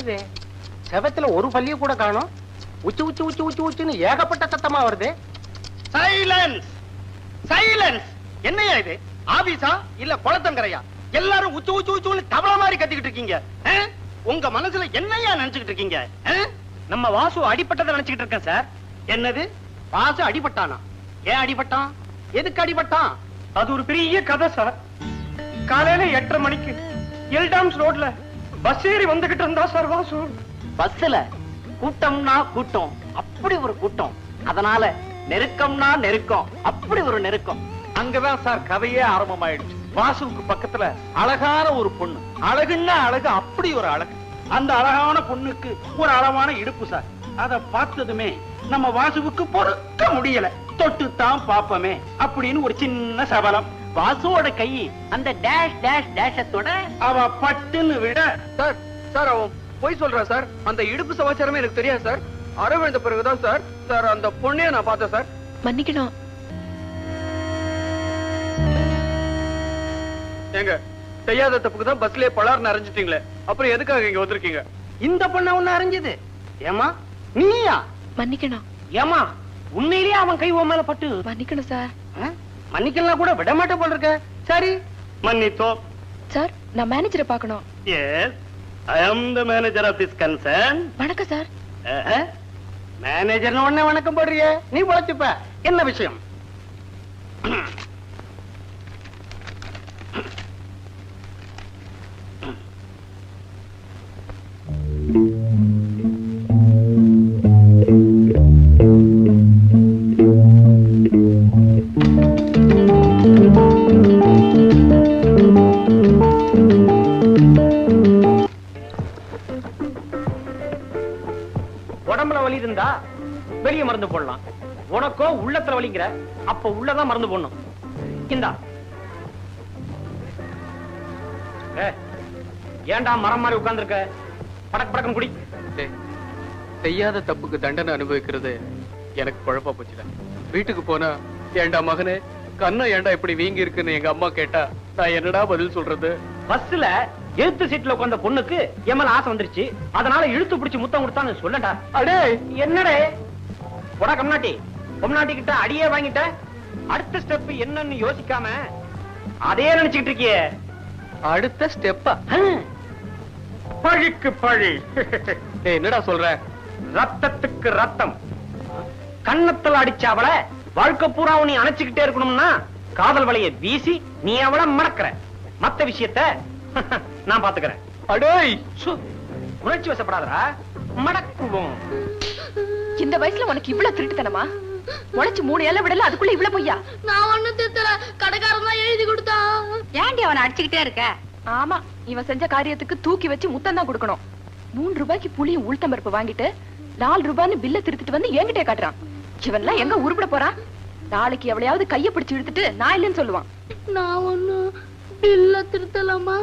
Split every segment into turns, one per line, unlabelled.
என்னது? செவத்துல ஒரு பள்ளிய கூட காணும். உச்சு உச்சு உச்சு உச்சு உச்சுன்னு ஏகப்பட்ட சத்தமா வருது. சைலன்ஸ் சைலன்ஸ் என்னையா இது? ஆபீஸா? இல்ல குளத்தங்கரையா? எல்லாரும் உச்சு உச்சு உச்சுன்னு தவள மாதிரி கத்திக்கிட்டு இருக்கீங்க. உங்க மனசுல என்னையா நினைச்சுக்கிட்டு இருக்கீங்க? நம்ம வாசு அடிபட்டதை நினைச்சுக்கிட்டு இருக்கேன் சார். என்னது? வாசு அடிபட்டானா? ஏன் அடிபட்டான்? எதுக்கு அடிபட்டான்? அது ஒரு பெரிய கதை சார். காலையில எட்டரை மணிக்கு எல்டாம்ஸ் ரோட்ல பஸ் ஏறி வந்துகிட்டு இருந்தா சார் வாசு
பஸ்ல கூட்டம்னா கூட்டம் அப்படி ஒரு கூட்டம். அதனால நெருக்கம்னா நெருக்கம் அப்படி ஒரு நெருக்கம்.
அங்கதான் சார் கதையே ஆரம்பமாயிடுச்சு. வாசுவுக்கு பக்கத்துல அழகான ஒரு பொண்ணு. அழகுன்னா அழகு அப்படி ஒரு அழகு. அந்த அழகான பொண்ணுக்கு ஒரு அளவான இடுப்பு சார். அத பார்த்ததுமே நம்ம வாசுவுக்கு பொறுக்க முடியல. தொட்டு தான் பாப்பமே அப்படின்னு ஒரு சின்ன சபலம்.
வாசுவோட கை அந்த டேஷ் டேஷ் டேஷத்தோட
அவ பட்டுன்னு விட
சார் சார் அவன் போய் சொல்றான் சார். அந்த இடுப்பு சமாச்சாரமே எனக்கு தெரியாது சார். அரவிழ்ந்த பிறகுதான் சார். சார் அந்த பொண்ணைய நான் பார்த்தேன் சார்.
மன்னிக்கணும்.
ஏங்க செய்யாத தப்புக்கு தான் பஸ்லயே பலார்னு அரைஞ்சிட்டீங்களே. அப்புறம் எதுக்காக இங்க வந்திருக்கீங்க?
இந்த பொண்ண ஒண்ணு அறிஞ்சது ஏமா நீயா?
மன்னிக்கணும்.
ஏமா உண்மையிலேயே அவன் கை உன் மேல பட்டு.
மன்னிக்கணும் சார்.
ஆ? மன்னிக்கலாம் கூட விட மாட்டே போல இருக்க. சரி மன்னித்தோம்.
சார் நான் மேனேஜரை பார்க்கணும்.
Yes I am the manager of this concern
வணக்கம் சார்
மேனேஜர் உடனே வணக்கம் போடுறிய. நீ பொழைச்சுப்ப என்ன விஷயம்? மருந்து போடலாம். உனக்கோ உள்ளத்துல வலிங்கிற அப்ப உள்ளதான் மருந்து போடணும். இந்தா. ஏ, ஏன்டா மரம் மாதிரி உட்கார்ந்திருக்க? படக் படக்கம் குடி.
செய்யாத தப்புக்கு தண்டனை அனுபவிக்கிறது எனக்கு குழப்பா போச்சுல வீட்டுக்கு போனா ஏண்டா மகனே கண்ணா ஏண்டா இப்படி வீங்கி இருக்குன்னு எங்க அம்மா கேட்டா நான் என்னடா பதில் சொல்றது?
பஸ்ல எழுத்து சீட்ல உட்கார்ந்த பொண்ணுக்கு என் மேல ஆசை வந்துருச்சு. அதனால இழுத்து பிடிச்சு முத்தம் கொடுத்தான்னு சொல்லடா
அடே!
என்னடே? போடா கம்நாட்டி. பொம்நாட்டி கிட்ட அடியே வாங்கிட்ட. அடுத்த ஸ்டெப் என்னன்னு யோசிக்காம அதே நினைச்சுக்கிட்டு இருக்கியே.
அடுத்த ஸ்டெப்பா.
பழிக்கு பழி.
என்னடா சொல்ற?
ரத்தத்துக்கு ரத்தம். கன்னத்துல அடிச்ச அவளை வாழ்க்கை பூரா நீ அணைச்சுக்கிட்டே இருக்கணும்னா காதல் வலைய வீசி நீ அவளை மறக்கிற. மத்த விஷயத்த நான் பாத்துக்கிறேன்.
அடேய்
சு, உணர்ச்சி வசப்படாதடா. மடக்குவோம்.
இந்த வயசுல உனக்கு இவ்வளவு திருட்டுத்தனமா? உழைச்சு மூணு ஏழை விடல அதுக்குள்ள இவ்வளவு பொய்யா?
நான் ஒண்ணும் திருத்தல. கடைக்காரன் தான் எழுதி கொடுத்தான்
ஏண்டி அவனை அடிச்சுக்கிட்டே இருக்க?
ஆமா இவன் செஞ்ச காரியத்துக்கு தூக்கி வச்சு முத்தம் தான் கொடுக்கணும். மூணு ரூபாய்க்கு புளியும் உளுத்தம் பருப்பு வாங்கிட்டு நாலு ரூபான்னு பில்ல திருத்திட்டு வந்து என்கிட்டே காட்டுறான். இவன்லாம் எங்க உருப்பிட போறான்? நாளைக்கு எவளையாவது கைய பிடிச்சு இழுத்துட்டு நான் இல்லைன்னு சொல்லுவான்.
நான் ஒண்ணும் பில்ல திருத்தலாமா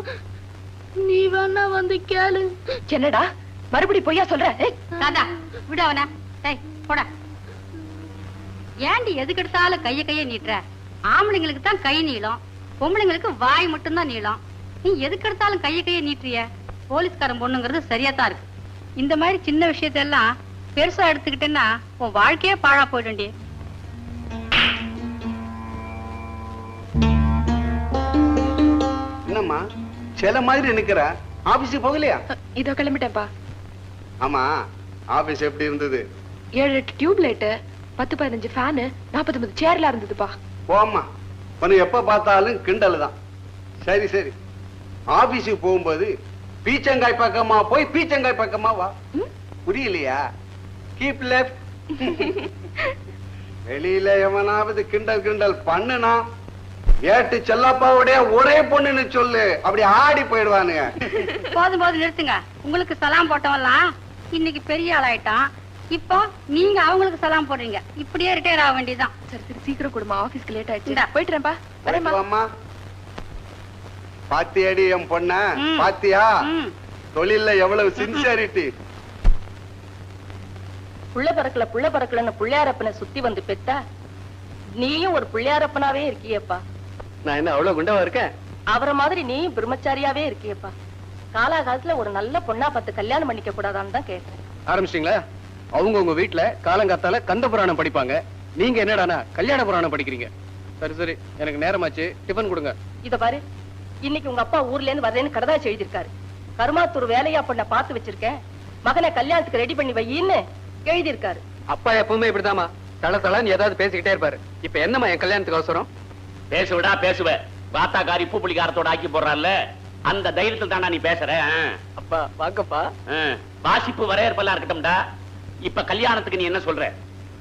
நீ வேணா வந்து கேளு.
என்னடா மறுபடி பொய்யா சொல்ற? ஏய்,
தாத்தா விடு அவன. போடா. ஏண்டி எதுக்கு எடுத்தாலும் கைய கைய நீட்டுற? ஆம்பளைங்களுக்கு தான் கை நீளம். பொம்பளைங்களுக்கு வாய் மட்டும்தான் நீளம். நீ எதுக்கு எடுத்தாலும் கைய கைய நீட்டுறிய? போலீஸ்காரன் பொண்ணுங்கிறது சரியா தான் இருக்கு. இந்த மாதிரி சின்ன விஷயத்தெல்லாம் பெருசா எடுத்துக்கிட்டேன்னா உன் வாழ்க்கையே பாழா போயிடும்டி.
என்னம்மா? சில மாதிரி நிக்கிற? ஆபீஸுக்கு போகலையா?
இதோ கிளம்பிட்டேன்ப்பா.
ஆமா ஆபீஸ் எப்படி இருந்தது?
ஏழு எட்டு டியூப் லைட்டு பத்து பதினஞ்சு ஃபேனு நாற்பத்தொன்பது சேர்ல இருந்ததுப்பா.
போம்மா. உனக்கு எப்ப பார்த்தாலும் கிண்டல் தான். சரி சரி. ஆபீஸுக்கு போகும்போது பீச்சங்காய் பக்கமா போய் பீச்சங்காய் பக்கமா வா? புரியலையா? கீப் லெஃப்ட் வெளியில எவனாவது கிண்டல் கிண்டல் பண்ணுனா ஏட்டு செல்லப்பாவுடைய ஒரே பொண்ணுன்னு சொல்லு. அப்படி ஆடி போயிடுவானுங்க.
போதும் போதும் நிறுத்துங்க. உங்களுக்கு சலாம் போட்டவன்லாம் இன்னைக்கு பெரிய ஆளாயிட்டான். இப்போ நீங்க அவங்களுக்கு சலாம் போடுறீங்க. இப்படியே ரிட்டையர் ஆக வேண்டியதுதான்.
சரி சரி சீக்கிரம் கொடுமா ஆபீஸ்க்கு லேட் ஆயிடுச்சு. வரேம்மா.
அம்மா பாத்தியாடி என் பொண்ண?
ம்.
பாத்தியா. தொழில்ல எவ்வளவு சின்சியாரிட்டி
புள்ள பறக்கல புள்ள பறக்கலன்னு புள்ளையாரப்பனை சுத்தி வந்து பெத்தா நீயும் ஒரு புள்ளையாரப்பனாவே இருக்கியேப்பா.
நான் என்ன அவ்வளவு குண்டவா இருக்கேன்?
அவரை மாதிரி நீயும் பிரம்மச்சாரியாவே இருக்கியேப்பா. காலாகாலத்துல ஒரு நல்ல பொண்ணா பார்த்து கல்யாணம் பண்ணிக்க கூடாதான்னு தான் கேட்டேன்.
ஆரம்பிச்சிட்டீங்களா? அவங்க உங்க வீட்டுல காலங்காத்தால கந்த புராணம் படிப்பாங்க. நீங்க என்னடானா கல்யாண புராணம் படிக்கிறீங்க. சரி சரி. எனக்கு நேரமாச்சு. டிபன் கொடுங்க.
இத பாரு. இன்னைக்கு உங்க அப்பா ஊர்ல இருந்து வரேன்னு கடதாச்சு எழுதியிருக்காரு. கருமாத்தூர் வேலையா பொண்ண பார்த்து வச்சிருக்கேன். மகனை கல்யாணத்துக்கு ரெடி பண்ணி வையின்னு எழுதியிருக்காரு.
அப்பா எப்பவுமே இப்படிதாம்மா. தள தளன்னு ஏதாவது பேசிக்கிட்டே இருப்பாரு. இப்ப என்னம்மா என் கல்யாணத்துக்கு அவசரம்?
பேசுவடா பேசுவ. வாத்தாக்காரி உப்பு புளிக்காரத்தோட ஆக்கி போடுறான்ல. அந்த தைரியத்தில் தாண்டா நீ பேசுற.
அப்பா வாங்கப்பா.
ஆ. வாசிப்பு வரையறுப்பெல்லாம் இருக்கட்டும்டா. இப்ப கல்யாணத்துக்கு நீ என்ன சொல்ற?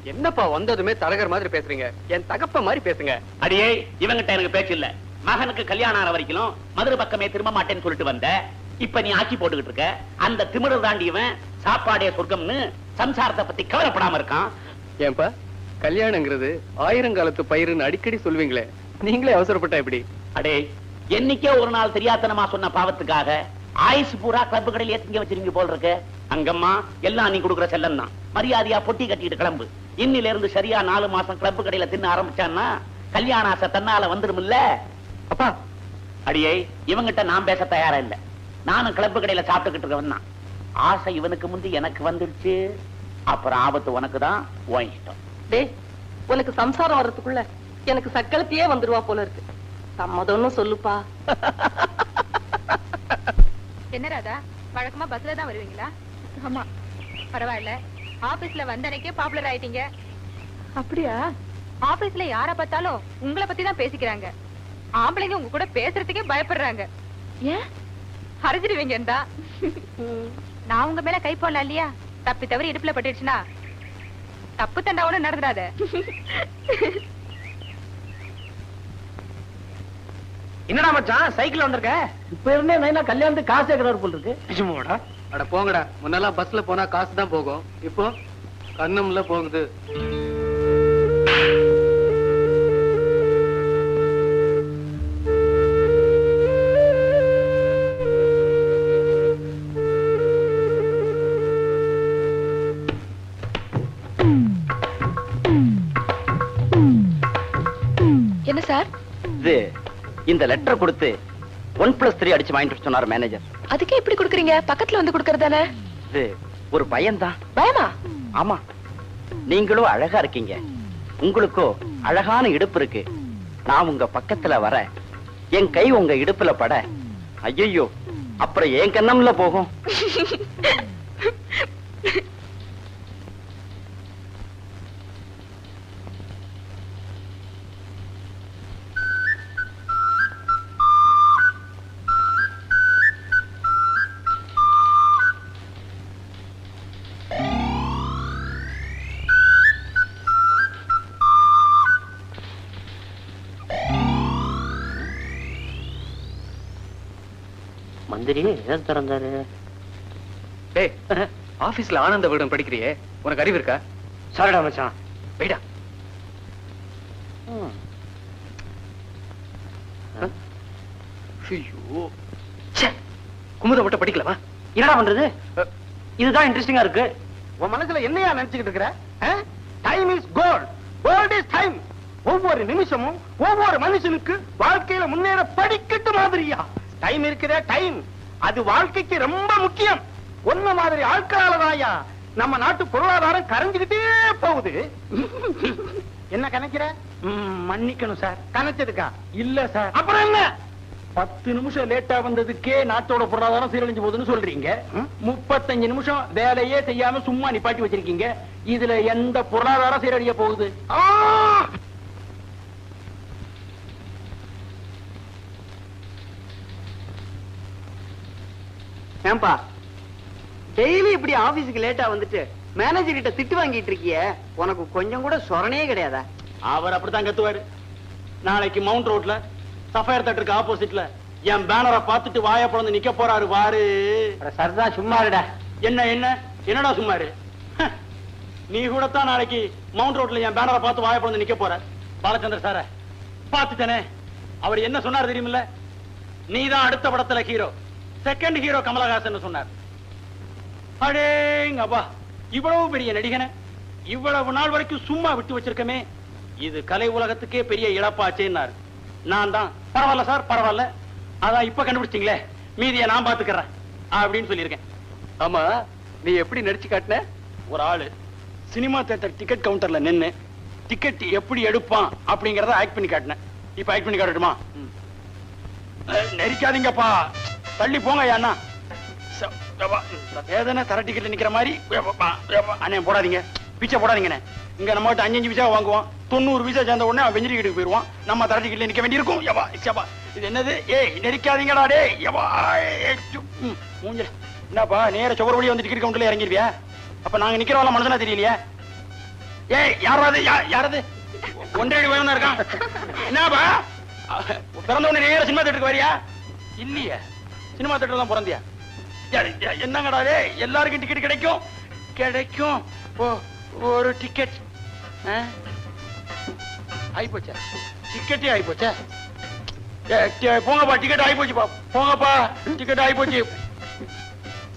என்னப்பா வந்ததுமே தரகர் மாதிரி பேசுறீங்க? என் தகப்ப மாதிரி பேசுங்க.
அடியே இவங்கிட்ட எனக்கு பேச்சு இல்ல. மகனுக்கு கல்யாணம் ஆன வரைக்கும் மதுரை பக்கமே திரும்ப மாட்டேன்னு சொல்லிட்டு வந்த. இப்ப நீ ஆக்கி போட்டுக்கிட்டு இருக்க. அந்த திமிரு தாண்டி இவன் சாப்பாடே சொர்க்கம்னு சம்சாரத்தை பத்தி கவலைப்படாம இருக்கான்.
ஏன்பா கல்யாணங்கிறது ஆயிரங்காலத்து பயிருன்னு அடிக்கடி சொல்வீங்களே நீங்களே அவசரப்பட்டா எப்படி?
அடே என்னைக்கே ஒரு நாள் தெரியாத்தனமா சொன்ன பாவத்துக்காக ஆயுசு பூரா கிளப்பு கடையில் ஏத்திங்க வச்சிருங்க போல் இருக்கு. அங்கம்மா எல்லாம் நீ கொடுக்குற செல்லம் தான் மரியாதையா பொட்டி கட்டிட்டு கிளம்பு. இன்னில இருந்து சரியா நாலு மாசம் கிளப்பு கடையில தின்ன ஆரம்பிச்சான்னா கல்யாண ஆசை தன்னால வந்துருமில்ல
அப்பா
அடியே இவங்கிட்ட நான் பேச தயாரா இல்ல. நானும் கிளப்பு கடையில சாப்பிட்டுக்கிட்டு இருக்கவன் தான். ஆசை இவனுக்கு முந்தி எனக்கு வந்துருச்சு அப்புறம் ஆபத்து உனக்கு தான் உன் இஷ்டம்.
டேய் உனக்கு சம்சாரம் வர்றதுக்குள்ள எனக்கு சக்களத்தையே வந்துருவா போல இருக்கு. சம்மதம்னு சொல்லுப்பா.
என்ன ராதா? வழக்கமா பஸ்ல தான் வருவீங்களா? ஆமா. பரவாயில்ல. ஆபீஸ்ல வந்த அன்னைக்கே பாப்புலர் ஆயிட்டீங்க. அப்படியா? ஆபீஸ்ல யார பார்த்தாலும் உங்களை பத்தி தான் பேசிக்கிறாங்க. ஆம்பளைங்க உங்க கூட பேசுறதுக்கே பயப்படுறாங்க. ஏன்? ஹரிஞ்சிருவீங்கடா நான் உங்க மேல கை போடலாம் இல்லையா? தப்பி தவறி இடுப்புல பட்டுடுச்சுன்னா தப்பு தண்டா ஒண்ணு நடந்துடாத.
என்னடா மச்சான் சைக்கிள் வந்திருக்க? இப்ப இருந்தே நைனா கல்யாணத்துக்கு காசு கேட்கிறாரு போல் இருக்கு.
அட போங்கடா முன்னெல்லாம் பஸ்ல போனா காசு தான் போகும். இப்போ கண்ணம்ல போகுது.
இந்த லெட்டர் கொடுத்து ஒன் பிளஸ் த்ரீ அடிச்சு வாங்கிட்டு சொன்னார் மேனேஜர்
அதுக்கே இப்படி குடுக்குறீங்க? பக்கத்துல வந்து குடுக்கறதானே
இது ஒரு பயம்தான்.
பயமா?
ஆமா. நீங்களும் அழகா இருக்கீங்க. உங்களுக்கோ அழகான இடுப்பு இருக்கு. நான் உங்க பக்கத்துல வர என் கை உங்க இடுப்புல பட. ஐயோ அப்புறம் என் கண்ணம்ல போகும். எதை திறந்தாரு?
டேய் ஆபீஸ்ல ஆனந்த விகடன் படிக்கிறியே? உனக்கு அறிவு இருக்கா?
சாரிடா மச்சான்.
போயிடா. ஐயோ. குமுத மட்டும் படிக்கலவா?
என்னடா பண்றது? இதுதான் இன்ட்ரெஸ்டிங்கா இருக்கு. உன் மனசுல என்னையா நினைச்சுக்கிட்டு இருக்கிற? Time is gold gold is time ஒவ்வொரு நிமிஷமும் ஒவ்வொரு மனுஷனுக்கு வாழ்க்கையில முன்னேற படிக்கட்டு மாதிரியா? டைம் இருக்கிற டைம் அது வாழ்க்கைக்கு ரொம்ப முக்கியம். ஒன்ன மாதிரி ஆட்களாலதாயா நம்ம நாட்டு பொருளாதாரம் கரைஞ்சுக்கிட்டே போகுது. என்ன கணக்கிற? மன்னிக்கணும் சார். கணச்சதுக்கா இல்ல சார். அப்புறம் என்ன? பத்து நிமிஷம் லேட்டா வந்ததுக்கே நாட்டோட பொருளாதாரம் சீரழிஞ்சு போகுதுன்னு சொல்றீங்க. முப்பத்தஞ்சு நிமிஷம் வேலையே செய்யாம சும்மா நிப்பாட்டி வச்சிருக்கீங்க. இதுல எந்த பொருளாதாரம் சீரழிய போகுது?
ஏன்பா? டெய்லி இப்படி ஆபீஸுக்கு லேட்டா வந்துட்டு மேனேஜர் கிட்ட திட்டு வாங்கிட்டு இருக்கிய? உனக்கு கொஞ்சம் கூட சொரணையே கிடையாதா?
அவர் அப்படித்தான் கத்துவாரு. நாளைக்கு மவுண்ட் ரோட்ல சஃபயர் தட்டுக்கு ஆப்போசிட்ல என் பேனரை பார்த்துட்டு வாய பிறந்து நிக்க போறாரு வாரு. சரிதான் சும்மா இருடா. என்ன என்ன? என்னடா சும்மாரு நீ கூட தான் நாளைக்கு மவுண்ட் ரோட்ல என் பேனரை பார்த்து வாய பிறந்து நிக்க போற. பாலச்சந்திர சார பார்த்துட்டேனே. அவர் என்ன சொன்னார் தெரியுமில்ல? நீதான் அடுத்த படத்துல ஹீரோ செகண்ட் ஹீரோ கமலஹாசன் சொன்னார். அடேங்கப்பா இவ்வளவு பெரிய நடிகனை இவ்வளவு நாள் வரைக்கும் சும்மா விட்டு வச்சிருக்கமே. இது கலை உலகத்துக்கே பெரிய இழப்பாச்சேன்னாரு. நான் தான். பரவாயில்ல சார் பரவாயில்ல. அதான் இப்ப கண்டுபிடிச்சிங்களே மீதியை நான் பாத்துக்கிறேன் அப்படின்னு சொல்லியிருக்கேன்.
ஆமா நீ எப்படி நடிச்சு காட்டின?
ஒரு ஆளு சினிமா தியேட்டர் டிக்கெட் கவுண்டர்ல நின்னு டிக்கெட் எப்படி எடுப்பான் அப்படிங்கறத ஆக்ட் பண்ணி காட்டினேன். இப்ப ஆக்ட் பண்ணி காட்டட்டுமா? நெரிக்காதீங்கப்பா தள்ளி போங்க ஐயா வேதனை தர நிக்கிற மாதிரி அண்ணே போடாதீங்க. பிச்சை போடாதீங்கண்ணே. இங்க நம்ம கிட்ட அஞ்சு பிச்சா விசா தொண்ணூறு விசா சேர்ந்த உடனே அவன் வெஞ்சரி வீட்டுக்கு போயிருவான். நம்ம தர டிக்கெட்ல நிக்க வேண்டியிருக்கும். எவா யப்பா இது என்னது? ஏய் நெரிக்காதீங்கடா டே எவா மூஞ்சல் ம், என்னப்பா நேர சுவர் வழி வந்து டிக்கெட் உண்டுல இறங்கிருவியா? அப்ப நாங்க நிக்கிறவங்கள மனசுனா தெரியலையா? ஏய் யாராவது யா- யாராவது ஒன்றரை வேணும் இருக்கான். என்னப்பா? பிறந்த உடனே நேர சினிமா தேட்டருக்கு வரியா? இல்லையே. சினிமா தேட்டர் தான் பிறந்தியா என்னங்கடாதே என்னங்கடா எல்லாருக்கும் டிக்கெட் கிடைக்கும்? கிடைக்கும். ஒரு டிக்கெட் ஆயிப்போச்சா? டிக்கெட்டே ஆயிப்போச்சா? போங்கப்பா டிக்கெட் ஆயிப்போச்சுப்பா போங்கப்பா டிக்கெட் ஆயிப்போச்சு.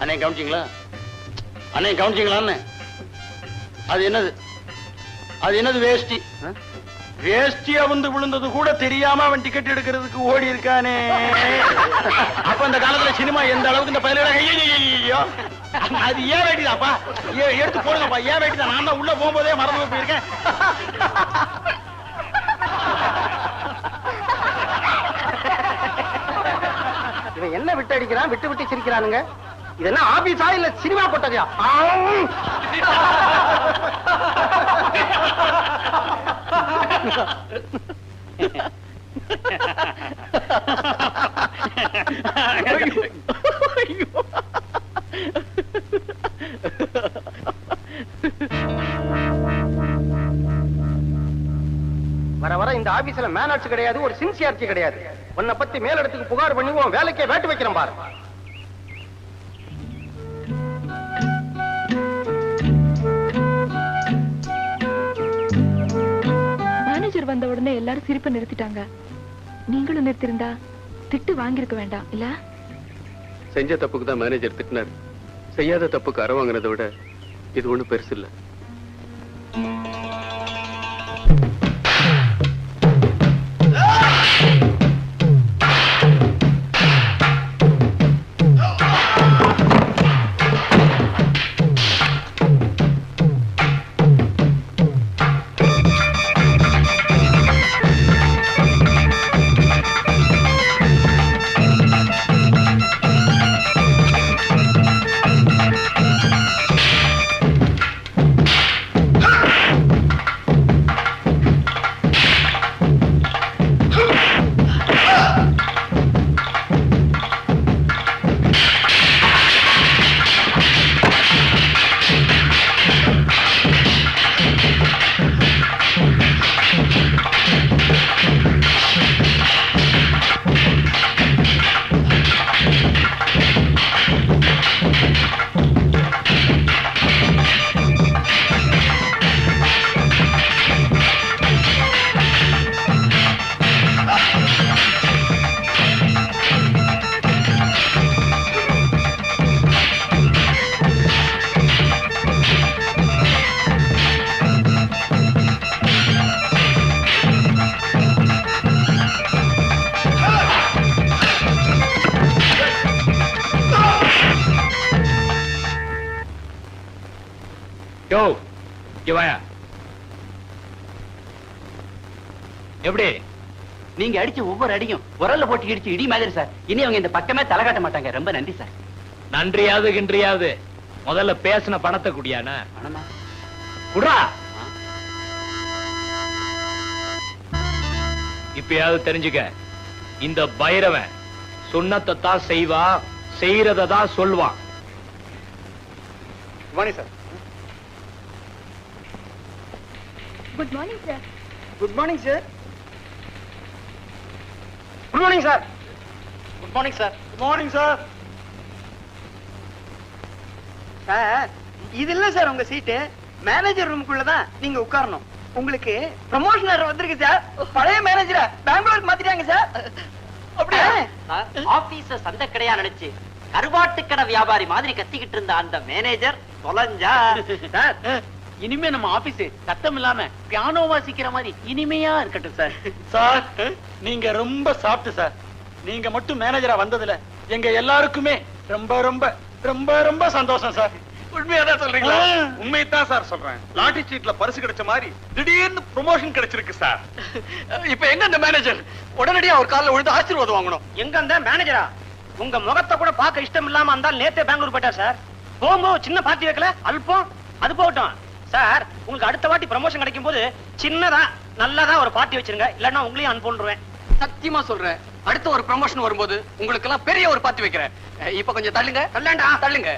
அண்ணே கவனிச்சிங்களா? அண்ணே கவனிச்சிங்களான்னு? அது என்னது? அது என்னது வேஷ்டி? வேஷ்டியா வந்து விழுந்தது கூட தெரியாம அவன் டிக்கெட் எடுக்கிறதுக்கு ஓடி இருக்கானே. அப்ப அந்த காலத்துல சினிமா எந்த அளவுக்கு இந்த பயில அது ஏன் வேட்டிதாப்பா ஏ- எடுத்து போடுங்கப்பா. ஏன் வேட்டிதான் நான் தான் உள்ள போகும்போதே மறந்து போயிருக்கேன்.
இவன் என்ன விட்டு அடிக்கிறான்? விட்டு விட்டு சிரிக்கிறானுங்க. இது என்ன ஆபீஸா இல்ல சினிமா போட்டதையா வர வர இந்த ஆபீஸ்ல மேனாட்சி கிடையாது ஒரு சின்சியாரிட்டி கிடையாது. உன்னை பத்தி மேலிடத்துக்கு புகார் பண்ணி உன் வேலைக்கே வேட்டு வைக்கிறேன் பாரு.
வந்த உடனே எல்லாரும் சிரிப்பை நிறுத்திட்டாங்க. நீங்களும் நிறுத்திருந்தா திட்டு வாங்கியிருக்க வேண்டாம் இல்ல?
செஞ்ச தப்புக்கு தான் மேனேஜர் திட்டினார். செய்யாத தப்புக்கு அற வாங்கினதை விட இது ஒண்ணும் பெருசு இல்லை.
ஒவ்வொரு அடியும் உரல்ல போட்டு இடிச்சு இடி மாதிரி சார். இனி அவங்க இந்த பக்கமே தலை காட்ட மாட்டாங்க. ரொம்ப நன்றி சார்.
நன்றியாவது கின்றியாவது முதல்ல பேசின பணத்தை குடியானா? குடா இப்பயாவது தெரிஞ்சுக்க. இந்த பைரவன் சுண்ணத்தை தான் செய்வான் செய்யறத தான் சொல்வான்.
Sir.
Good morning sir.
Good morning sir. Good morning sir good morning sir good morning sir
sir இது இல்ல சார் உங்க சீட்டு மேனேஜர் ரூமுக்குள்ள தான் நீங்க உட்காரணும். உங்களுக்கு ப்ரமோஷன் வந்திருக்கு சார் பழைய மேனேஜரை பெங்களூருக்கு மாத்திட்டாங்க சார் அப்படியே?
ஆபீஸ சந்தை கடையா நினைச்சு கருவாட்டு கடை வியாபாரி மாதிரி கத்திக்கிட்டு இருந்த அந்த மேனேஜர் தொலைஞ்சா? சார் இனிமே நம்ம ஆபீஸ் சத்தம் இல்லாம பியானோ வாசிக்கிற மாதிரி இனிமையா இருக்கட்டும் சார்
சார் நீங்க ரொம்ப சாப்பிட்டு சார் நீங்க மட்டும் மேனேஜரா வந்ததுல எங்க எல்லாருக்குமே
ரொம்ப ரொம்ப ரொம்ப ரொம்ப சந்தோஷம் சார்
உண்மையாதான் சொல்றீங்களா? உண்மையத்தான் சார் சொல்றேன். லாட்டரி சீட்ல பரிசு கிடைச்ச மாதிரி திடீர்னு ப்ரொமோஷன் கிடைச்சிருக்கு சார்
இப்ப எங்க அந்த மேனேஜர் உடனடியா அவர் காலில் விழுந்து ஆசீர்வாதம் வாங்கணும்.
எங்க அந்த மேனேஜரா உங்க முகத்தை கூட பார்க்க இஷ்டம் இல்லாம இருந்தால் நேத்தே பெங்களூர் போயிட்டார் சார் போகும்போது சின்ன பார்ட்டி வைக்கல? அல்பம். அது போகட்டும். சார் உங்களுக்கு அடுத்த வாட்டி ப்ரமோஷன் கிடைக்கும் போது சின்னதா நல்லதா ஒரு பார்ட்டி வச்சிருங்க. இல்லன்னா உங்களையும் அனுப்பிடுவேன்
சத்தியமா சொல்றேன். அடுத்த ஒரு ப்ரமோஷன் வரும்போது உங்களுக்கு எல்லாம் பெரிய ஒரு பார்ட்டி வைக்கிறேன். இப்ப கொஞ்சம் தள்ளுங்க.
தள்ளாண்டா
தள்ளுங்க.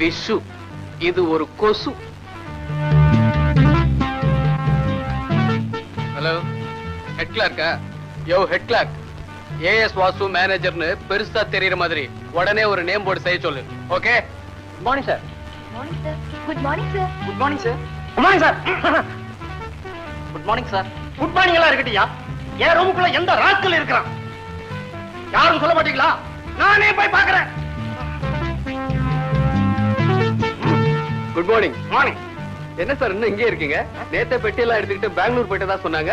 விஷு இது ஒரு கொசு. ஹலோ ஹெட் கிளார்க்கா யோ head clerk A S Vasu மேனேஜர்னு பெருசா தெரியற மாதிரி உடனே ஒரு நேம் போர்டு செய்ய சொல்லு. Okay
morning sir
good morning sir
good morning sir good morning sir
good morning sir
good morning எல்லாம் இருக்கட்டியா? என் ரூமுக்குள்ள எந்த ராஸ்கல் இருக்கிறான்? யாரும் சொல்ல மாட்டீங்களா? நானே போய் பாக்குறேன்
குட் மார்னிங்
மார்னிங்
என்ன சார் இன்னும் இங்கே இருக்கீங்க? நேத்த பெட்டி எல்லாம் எடுத்துக்கிட்டு பெங்களூர் போயிட்டு தான் சொன்னாங்க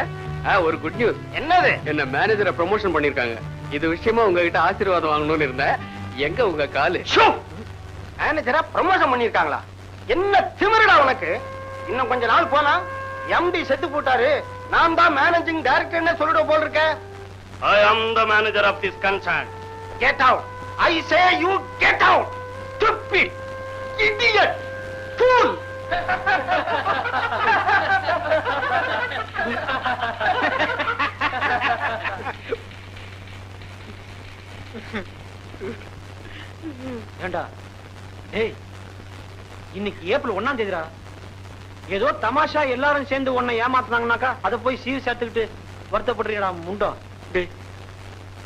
ஒரு குட் நியூஸ்
என்னது?
என்ன மேனேஜரை ப்ரமோஷன் பண்ணிருக்காங்க இது விஷயமா உங்ககிட்ட ஆசீர்வாதம் வாங்கணும்னு இருந்தேன். எங்க உங்க காலு?
மேனேஜரா ப்ரமோஷன் பண்ணிருக்காங்களா என்ன திமிருடா உனக்கு? இன்னும் கொஞ்ச நாள் போனா எம்டி செத்து போட்டாரு. நான் தான் மேனேஜிங் டைரக்டர்னு சொல்லிட போல் இருக்க I am the manager of this concern get out I say you get out stupid idiot. Fool! ஏண்டா? டேய் இன்னைக்கு ஏப்ரல் ஒன்னாம் தேதிடா. ஏதோ தமாஷா எல்லாரும் சேர்ந்து உன்னை ஏமாத்துனாங்கனாக்கா அதை போய் சீர் சேர்த்துக்கிட்டு வருத்தப்படுறீடா முண்டா.
டேய்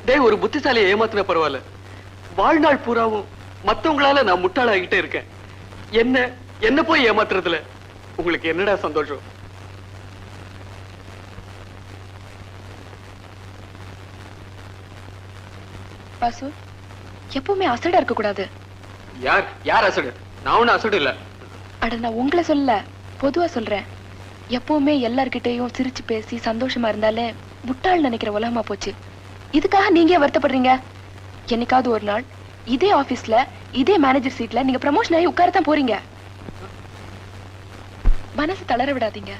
டேய் ஒரு புத்திசாலியை ஏமாத்தின பரவாயில்ல. வாழ்நாள் பூராவும் மத்தவங்களால நான் முட்டாளாகிட்டே இருக்கேன். என்ன என்ன போய் ஏமாத்துறதுல? உங்களுக்கு என்னடா சந்தோஷம்?
வாசு எப்பவுமே அசடா இருக்க கூடாது
யார்? யார் அசடு? நான் ஒண்ணும் அசடு இல்ல.
அட நான் உங்களை சொல்லல. பொதுவா சொல்றேன். எப்பவுமே எல்லார்கிட்டயும் சிரிச்சு பேசி சந்தோஷமா இருந்தாலே முட்டாள் நினைக்கிற உலகமா போச்சு. இதுக்காக நீங்க ஏன் வருத்தப்படுறீங்க? என்னைக்காவது ஒரு நாள் இதே ஆபீஸ்ல இதே மேனேஜர் சீட்ல நீங்க ப்ரமோஷன் ஆகி உட்காரத்தான் போறீங்க. மனசு தளர விடாதீங்க.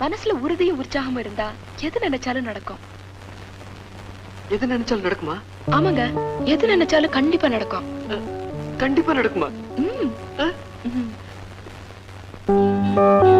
மனசுல உறுதியும் உற்சாகமும் இருந்தா எது நினைச்சாலும் நடக்கும்.
எது நினைச்சாலும் நடக்குமா?
ஆமாங்க. எது நினைச்சாலும் கண்டிப்பா நடக்கும்.
கண்டிப்பா நடக்குமா?
ம்.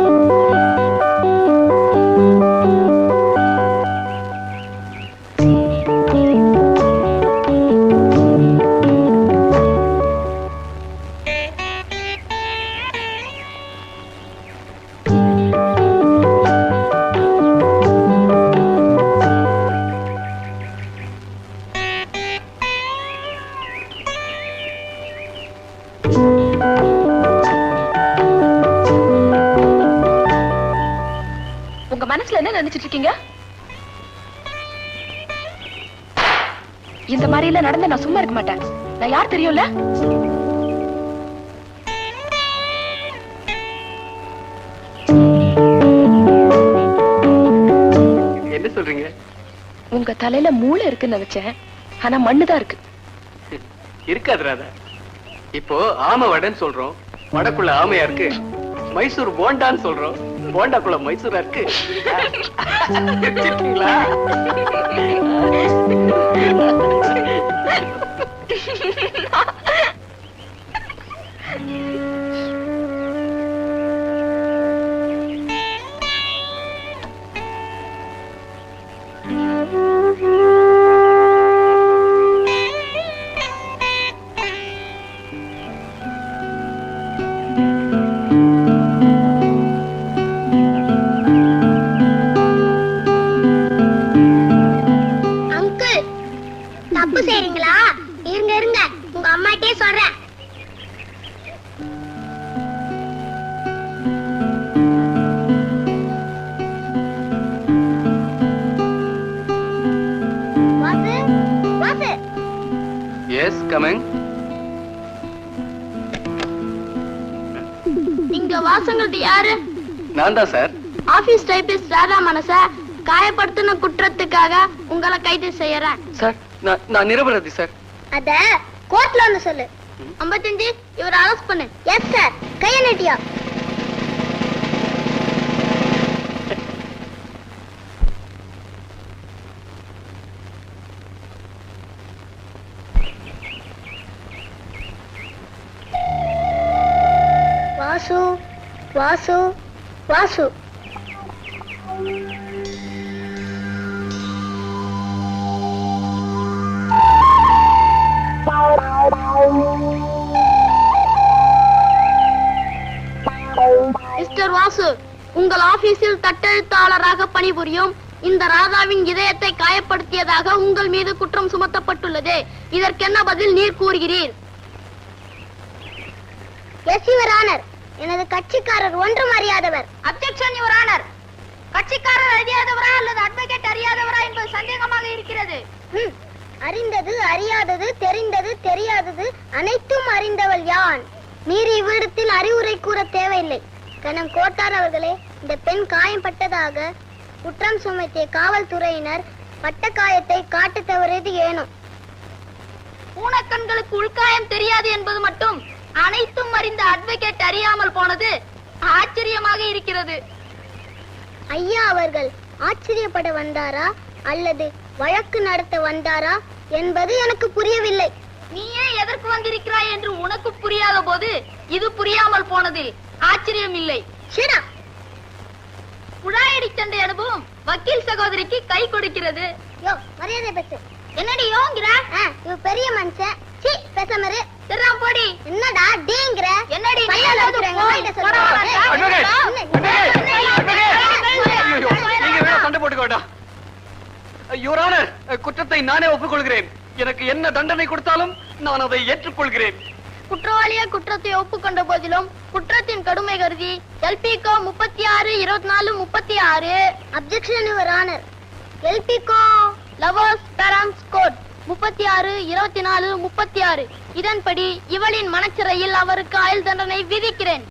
நினைச்சிட்டு இருக்கீங்க இந்த மாதிரி எல்லாம் நடந்து நான் சும்மா இருக்க மாட்டேன். நான் யார் தெரியும்ல?
என்ன சொல்றீங்க?
உங்க தலையில மூளை இருக்குன்னு நினைச்சேன். ஆனா மண்ணுதான் இருக்கு.
இருக்காது ராதா. இப்போ ஆமை வடைன்னு சொல்றோம். வடக்குள்ள ஆமையா இருக்கு. மைசூர் போண்டான்னு சொல்றோம். போண்டாக்குள்ள மைசூரா இருக்கு சிரிச்சிருக்கீங்களா?
அங்கிள் செய்றீங்களா இருங்க இருங்க. உங்க அம்மாட்டே சொல்றேன்.
எஸ் கமிங்
நீங்க வாசங்கிறது யாரு?
நான்
காயப்படுத்தின குற்றத்துக்காக உங்களை கைது செய்யறேன்.
நான் நிரபராதி சார்
அத கோர்ட்ல வந்து சொல்லு. ஐம்பத்தஞ்சு இவர் அரெஸ்ட் பண்ணு. எஸ் சார் கைய நீட்டியா வாசு வாசு வாசு. வாசு உங்கள் ஆபீஸில் தட்டெழுத்தாளராக பணிபுரியும் இந்த ராதாவின் இதயத்தை காயப்படுத்தியதாக உங்கள் மீது குற்றம் சுமத்தப்பட்டுள்ளது. இதற்கென்ன பதில் நீர் கூறுகிறீர்? எஸ் யுவர் ஆனர் எனது கட்சிக்காரர் ஒன்றும் அறியாதவர். அப்செக்ஷன் யுவர் ஆனர் கட்சிக்காரர் அறியாதவரா அல்லது அட்வொகேட் அறியாதவரா என்பது சந்தேகமாக இருக்கிறது. அறிந்தது அறியாதது தெரிந்தது தெரியாதது அனைத்தும் அறிந்தவள் யான். நீர் இவ்விடத்தில் அறிவுரை கூற தேவையில்லை. கணம் கோட்டார் அவர்களே இந்த பெண் காயம்பட்டதாக குற்றம் சுமத்திய காவல்துறையினர் பட்ட காயத்தை காட்டு தவறியது ஏனும். பூனக்கண்களுக்கு உள்காயம் தெரியாது என்பது மட்டும் அனைத்தும் அறிந்த அட்வொகேட் அறியாமல் போனது ஆச்சரியமாக இருக்கிறது. ஐயா அவர்கள் ஆச்சரியப்பட வந்தாரா அல்லது வழக்கு நடத்த வந்தாரா என்பது எனக்கு புரியவில்லை. நீயே எதற்கு வந்திருக்கிறாய் என்று உனக்கு புரியாத போது இது புரியாமல் போனதில் ஆச்சரியம் இல்லை குழாயடி சண்டை அனுபவம் வக்கீல் சகோதரிக்கு கை கொடுக்கிறது. யோ மரியாதை பேசு. என்னடி யோங்கிற? இவ பெரிய மனுஷன். சி போடி. என்னடா டீங்கிற? என்னடி
சண்டை போட்டுக்க வேண்டாம் யுவர் ஆனர் குற்றத்தை நானே ஒப்புக்கொள்கிறேன். எனக்கு என்ன தண்டனை கொடுத்தாலும் நான் அதை ஏற்றுக்கொள்கிறேன்.
குற்றவாளியா குற்றத்தை ஒப்புக்கொண்ட போதிலும் குற்றத்தின் கடுமை கருதி எல்பிகோ முப்பத்தி ஆறு இருபத்தி நாலு முப்பத்தி ஆறு அப்செக்ஷன் யுவர் ஆனர். எல்பிகோ லவர்ஸ் பேரண்ட்ஸ் கோட் முப்பத்தி ஆறு இருபத்தி நாலு முப்பத்தி ஆறு இதன்படி இவளின் மனச்சிறையில் அவருக்கு ஆயுள் தண்டனை விதிக்கிறேன்.